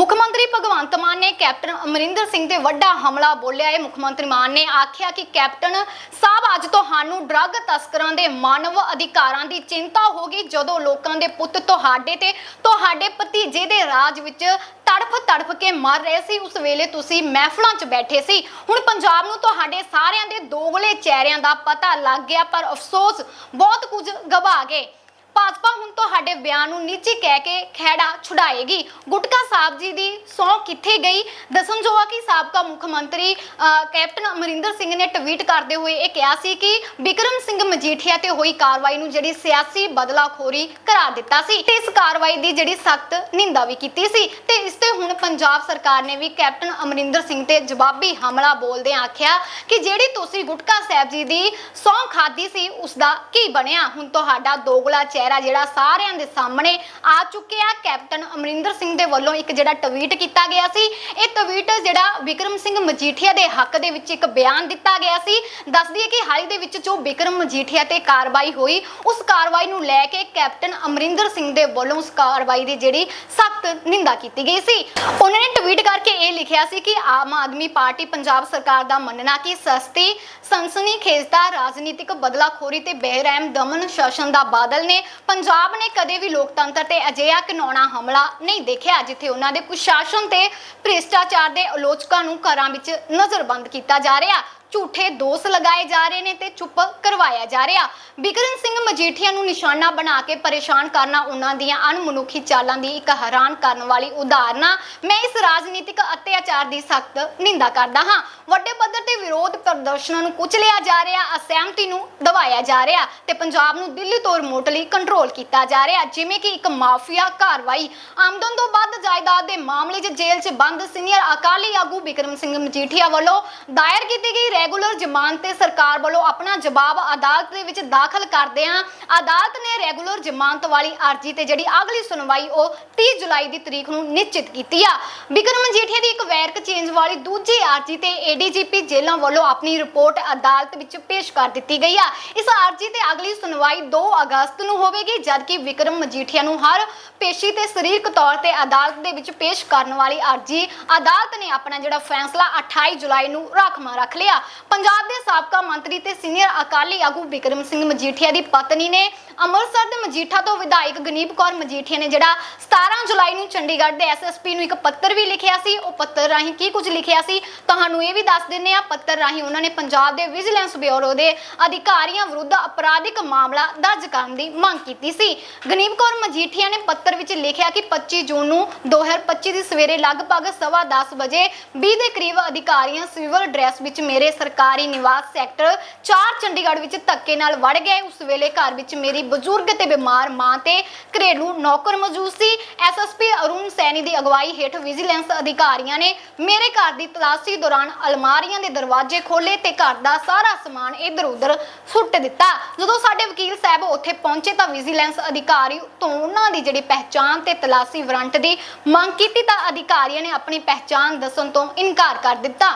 ਮੁੱਖ ਮੰਤਰੀ ਭਗਵੰਤ ਮਾਨ ਨੇ ਕੈਪਟਨ ਅਮਰਿੰਦਰ ਸਿੰਘ ਤੇ ਵੱਡਾ ਹਮਲਾ ਬੋਲਿਆ। ਹੈ ਮੁੱਖ ਮੰਤਰੀ ਮਾਨ ਨੇ ਆਖਿਆ ਕਿ ਕੈਪਟਨ ਸਾਹਿਬ ਅੱਜ ਤੁਹਾਨੂੰ ਡਰੱਗ ਤਸਕਰਾਂ ਦੇ ਮਾਨਵ ਅਧਿਕਾਰਾਂ ਦੀ ਚਿੰਤਾ ਹੋਗੀ ਜਦੋਂ ਲੋਕਾਂ ਦੇ ਪੁੱਤ ਤੁਹਾਡੇ ਤੇ, ਤੁਹਾਡੇ ਭਤੀਜੇ ਦੇ ਰਾਜ ਵਿੱਚ ਤੜਫ ਤੜਫ ਕੇ ਮਰ ਰਹੇ ਸੀ। ਉਸ ਵੇਲੇ ਤੁਸੀਂ ਮਹਿਫਲਾਂ 'ਚ ਬੈਠੇ ਸੀ। ਹੁਣ ਪੰਜਾਬ ਨੂੰ ਤੁਹਾਡੇ ਸਾਰਿਆਂ ਦੇ ਦੋਗਲੇ ਚਿਹਰਿਆਂ ਦਾ ਪਤਾ ਲੱਗ ਗਿਆ, ਪਰ ਅਫਸੋਸ ਬਹੁਤ ਕੁਝ ਗਵਾ ਗਏ। ਭਾਜਪਾ ਹੁਣ ਤੁਹਾਡੇ ਬਿਆਨ ਨੂੰ ਨਿੱਜੀ ਕਹਿ ਕੇ ਖਹਿੜਾ ਛੁਡਾਏਗੀ। ਗੁਟਕਾ ਸਾਹਿਬ ਜੀ ਦੀ ਸੌ ਕਿੱਥੇ ਗਈ? ਦੱਸਣਯੋਗ ਕਿ ਸਾਬਕਾ ਮੁੱਖ ਮੰਤਰੀ ਅਹ, ਕੈਪਟਨ ਅਮਰਿੰਦਰ ਸਿੰਘ ਨੇ ਟਵੀਟ ਕਰਦੇ ਹੋਏ ਇਹ ਕਿਹਾ ਸੀ ਕਿ ਵਿਕਰਮ ਸਿੰਘ ਮਜੀਠੀਆ ਤੇ ਹੋਈ ਕਾਰਵਾਈ ਨੂੰ ਜਿਹੜੀ ਸਿਆਸੀ ਬਦਲਾਖੋਰੀ ਕਰਾਰ ਦਿੱਤਾ ਸੀ ਤੇ ਇਸ ਕਾਰਵਾਈ ਦੀ ਜਿਹੜੀ ਸਖਤ ਨਿੰਦਾ ਵੀ ਕੀਤੀ ਸੀ ਤੇ ਇਸ ਤੇ ਹੁਣ ਪੰਜਾਬ ਸਰਕਾਰ ਨੇ ਵੀ ਕੈਪਟਨ ਅਮਰਿੰਦਰ ਸਿੰਘ ਤੇ ਜਵਾਬੀ ਹਮਲਾ ਬੋਲਦੇ ਆਖਿਆ ਕਿ ਜਿਹੜੀ ਤੁਸੀਂ ਗੁਟਕਾ ਸਾਹਿਬ ਜੀ ਦੀ ਸੌ ਖਾਦੀ ਸੀ ਉਸ ਦਾ ਕੀ ਬਣਿਆ? ਹੁਣ ਤੁਹਾਡਾ ਦੋਗਲਾ ਚਿਹਰਾ ਜਿਹੜਾ ਸਾਰਿਆਂ ਦੇ ਸਾਹਮਣੇ ਆ ਚੁੱਕਿਆ। ਕੈਪਟਨ ਅਮਰਿੰਦਰ ਸਿੰਘ ਦੇ ਵੱਲੋਂ ਇੱਕ ਜਿਹੜਾ ਟਵੀਟ ਕੀਤਾ ਗਿਆ ਸੀ। ਇਹ ਟਵੀਟ ਜਿਹੜਾ ਵਿਕਰਮ ਸਿੰਘ ਮਜੀਠੀਆ ਦੇ ਹੱਕ ਦੇ ਵਿੱਚ ਇੱਕ ਬਿਆਨ ਦਿੱਤਾ ਗਿਆ ਸੀ। ਦੱਸਦੀ ਹੈ ਕਿ ਹਾਲ ਦੇ ਵਿੱਚ ਜੋ ਵਿਕਰਮ ਮਜੀਠੀਆ ਤੇ ਕਾਰਵਾਈ ਹੋਈ, ਉਸ ਕਾਰਵਾਈ ਨੂੰ ਲੈ ਕੇ ਕੈਪਟਨ ਅਮਰਿੰਦਰ ਸਿੰਘ ਦੇ ਵੱਲੋਂ ਉਸ ਕਾਰਵਾਈ ਦੀ ਜਿਹੜੀ ਸਖਤ ਨਿੰਦਾ ਕੀਤੀ ਗਈ ਸੀ। ਉਹਨਾਂ ਨੇ ਟਵੀਟ ਕਰਕੇ ਇਹ ਲਿਖਿਆ ਸੀ ਕਿ ਆਮ ਆਦਮੀ ਪਾਰਟੀ ਪੰਜਾਬ ਸਰਕਾਰ ਦਾ ਮੰਨਣਾ ਕਿ ਸਸਤੀ ਸੰਸਨੀ ਖੇਜਦਾ ਰਾਜਨੀਤਿਕ ਬਦਲਾਖੋਰੀ ਤੇ ਬੇਰਹਿਮ ਦਮਨ ਸ਼ਾਸਨ ਦਾ ਬਾਦਲ ਨੇ ਪੰਜਾਬ ਨੇ ਕਦੇ ਵੀ ਲੋਕਤੰਤਰ ਤੇ ਅਜਿਹਾ ਘਿਨਾਉਣਾ ਹਮਲਾ ਨਹੀਂ ਦੇਖਿਆ, ਜਿੱਥੇ ਉਹਨਾਂ ਦੇ ਕੁਸ਼ਾਸਨ ਤੇ ਭ੍ਰਿਸ਼ਟਾਚਾਰ ਦੇ ਆਲੋਚਕਾਂ ਨੂੰ ਘਰਾਂ ਵਿੱਚ ਨਜ਼ਰਬੰਦ ਕੀਤਾ ਜਾ ਰਿਹਾ। ਝੂਠੇ ਦੋਸ਼ ਲਗਾਏ ਜਾ ਰਹੇ ਨੇ ਤੇ ਚੁੱਪ ਕਰਵਾਇਆ ਜਾ ਰਿਹਾ। ਬਿਕਰਮ ਸਿੰਘ ਮਜੀਠੀਆ ਨੂੰ ਨਿਸ਼ਾਨਾ ਬਣਾ ਕੇ ਪਰੇਸ਼ਾਨ ਕਰਨਾ ਉਹਨਾਂ ਦੀਆਂ ਅਣਮਨੁੱਖੀ ਚਾਲਾਂ ਦੀ ਇੱਕ ਹੈਰਾਨ ਕਰਨ ਵਾਲੀ ਉਦਾਹਰਨ ਮੈਂ ਇਸ ਰਾਜਨੀਤਿਕ ਅਤਿਆਚਾਰ ਦੀ ਸਖਤ ਨਿੰਦਾ ਕਰਦਾ ਹਾਂ। ਵੱਡੇ ਪੱਧਰ ਤੇ ਵਿਰੋਧ ਪ੍ਰਦਰਸ਼ਨਾਂ ਨੂੰ ਕੁਚਲਿਆ ਜਾ ਰਿਹਾ, ਅਸਹਿਮਤੀ ਨੂੰ ਦਬਾਇਆ ਜਾ ਰਿਹਾ ਤੇ ਪੰਜਾਬ ਨੂੰ ਦਿੱਲੀ ਤੋਂ ਰਿਮੋਟ ਲਈ ਕੰਟਰੋਲ ਕੀਤਾ ਜਾ ਰਿਹਾ, ਜਿਵੇਂ ਕਿ ਇੱਕ ਮਾਫੀਆ ਕਾਰਵਾਈ। ਆਮਦਨ ਤੋਂ ਵੱਧ ਜਾਇਦਾਦ ਦੇ ਮਾਮਲੇ 'ਚ ਜੇਲ੍ਹ 'ਚ ਬੰਦ ਸੀਨੀਅਰ ਅਕਾਲੀ ਆਗੂ ਬਿਕਰਮ ਸਿੰਘ ਮਜੀਠੀਆ ਵੱਲੋਂ ਦਾਇਰ ਕੀਤੀ ਗਈ ਰੈਗੂਲਰ ਜ਼ਮਾਨਤ ਤੇ ਸਰਕਾਰ ਵੱਲੋਂ ਆਪਣਾ ਜਵਾਬ ਅਦਾਲਤ ਦੇ ਵਿੱਚ ਦਾਖਲ ਕਰਦਿਆਂ ਅਦਾਲਤ ਨੇ ਰੈਗੂਲਰ ਜ਼ਮਾਨਤ ਵਾਲੀ ਅਰਜ਼ੀ ਤੇ ਜਿਹੜੀ ਅਗਲੀ ਸੁਣਵਾਈ ਉਹ 30 ਜੁਲਾਈ ਦੀ ਤਰੀਕ ਨੂੰ ਨਿਸ਼ਚਿਤ ਕੀਤੀ ਆ। ਬਿਕਰਮ ਮਜੀਠੀਆ ਦੀ ਇੱਕ ਵੈਰਕ ਚੇਂਜ ਵਾਲੀ ਦੂਜੀ ਅਰਜ਼ੀ ਤੇ ਏਡੀਜੀਪੀ ਜੇਲ੍ਹਾਂ ਵੱਲੋਂ ਆਪਣੀ ਰਿਪੋਰਟ ਅਦਾਲਤ ਵਿੱਚ ਪੇਸ਼ ਕਰ ਦਿੱਤੀ ਗਈ ਆ। ਇਸ ਅਰਜ਼ੀ ਤੇ ਅਗਲੀ ਸੁਣਵਾਈ 2 ਅਗਸਤ ਨੂੰ ਹੋਵੇਗੀ, ਜਦਕਿ ਵਿਕਰਮ ਮਜੀਠੀਆ ਨੂੰ ਹਰ ਪੇਸ਼ੀ ਤੇ ਸਰੀਰਕ ਤੌਰ ਤੇ ਅਦਾਲਤ ਦੇ ਵਿੱਚ ਪੇਸ਼ ਕਰਨ ਵਾਲੀ ਅਰਜ਼ੀ ਅਦਾਲਤ ਨੇ ਆਪਣਾ ਜਿਹੜਾ ਫੈਸਲਾ 28 ਜੁਲਾਈ ਨੂੰ ਰਾਖਵਾਂ ਰੱਖ ਲਿਆ। ਪੰਜਾਬ ਦੇ ਸਾਬਕਾ ਮੰਤਰੀ ਤੇ ਸੀਨੀਅਰ ਅਕਾਲੀ ਆਗੂ ਵਿਕਰਮ ਸਿੰਘ ਮਜੀਠੀਆ ਦੀ ਪਤਨੀ ਨੇ ਅੰਮ੍ਰਿਤਸਰ ਦੇ ਮਜੀਠਾ ਤੋਂ ਵਿਧਾਇਕ ਗਨੀਪ ਕੌਰ ਮਜੀਠੀਆ ਨੇ ਜਿਹੜਾ 17 ਜੁਲਾਈ ਨੂੰ ਚੰਡੀਗੜ੍ਹ ਦੇ ਐਸਐਸਪੀ ਨੂੰ ਇੱਕ ਪੱਤਰ ਵੀ ਲਿਖਿਆ ਸੀ, ਉਹ ਪੱਤਰ ਰਾਹੀਂ ਕੀ ਕੁਝ ਲਿਖਿਆ ਸੀ? ਤੁਹਾਨੂੰ ਇਹ ਵੀ ਦੱਸ ਦਿੰਨੇ ਆ ਪੱਤਰ ਰਾਹੀਂ ਉਹਨਾਂ ਨੇ ਪੰਜਾਬ ਦੇ ਵਿਜੀਲੈਂਸ ਬਿਊਰੋ ਦੇ ਅਧਿਕਾਰੀਆਂ ਵਿਰੁੱਧ ਅਪਰਾਧਿਕ ਮਾਮਲਾ ਦਰਜ ਕਰਨ ਦੀ ਮੰਗ ਕੀਤੀ ਸੀ। ਗਨੀਪ ਕੌਰ ਮਜੀਠੀਆ ਨੇ ਪੱਤਰ ਵਿੱਚ ਲਿਖਿਆ ਕਿ 25 ਜੂਨ ਨੂੰ 2025 ਦੀ ਸਵੇਰੇ ਲਗਭਗ 10:30 ਵਜੇ 20 ਦੇ ਕਰੀਬ ਅਧਿਕਾਰੀਆਂ ਸਿਵਲ ਡਰੈਸ ਵਿੱਚ ਮੇਰੇ ਸਰਕਾਰੀ ਨਿਵਾਸ ਸੈਕਟਰ 4 ਚੰਡੀਗੜ੍ਹ ਵਿੱਚ ਧੱਕੇ ਨਾਲ ਵੜ ਗਏ। ਉਸ ਵੇਲੇ ਘਰ ਵਿੱਚ ਮੇਰੀ ਬਜ਼ੁਰਗ ਤੇ ਬਿਮਾਰ ਮਾਂ ਤੇ ਘਰੇਲੂ ਨੌਕਰ ਮੌਜੂਦ ਸੀ। ਐਸਐਸਪੀ ਅਰੁਣ ਸੈਣੀ ਦੀ ਅਗਵਾਈ ਹੇਠ ਵਿਜੀਲੈਂਸ ਅਧਿਕਾਰੀਆਂ ਨੇ ਮੇਰੇ ਘਰ ਦੀ ਤਲਾਸ਼ੀ ਦੌਰਾਨ ਅਲਮਾਰੀਆਂ ਦੇ ਦਰਵਾਜ਼ੇ ਖੋਲੇ ਤੇ ਘਰ ਦਾ ਸਾਰਾ ਸਮਾਨ ਇੱਧਰ ਉੱਧਰ ਸੁੱਟ ਦਿੱਤਾ। ਜਦੋਂ ਸਾਡੇ ਵਕੀਲ ਸਾਹਿਬ ਉੱਥੇ ਪਹੁੰਚੇ ਤਾਂ ਵਿਜੀਲੈਂਸ ਅਧਿਕਾਰੀ ਤੋਂ ਉਹਨਾਂ ਦੀ ਜਿਹੜੀ ਪਹਿਚਾਣ ਤੇ ਤਲਾਸ਼ੀ ਵਾਰੰਟ ਦੀ ਮੰਗ ਕੀਤੀ ਤਾਂ ਅਧਿਕਾਰੀਆਂ ਨੇ ਆਪਣੀ ਪਹਿਚਾਣ ਦੱਸਣ ਤੋਂ ਇਨਕਾਰ ਕਰ ਦਿੱਤਾ।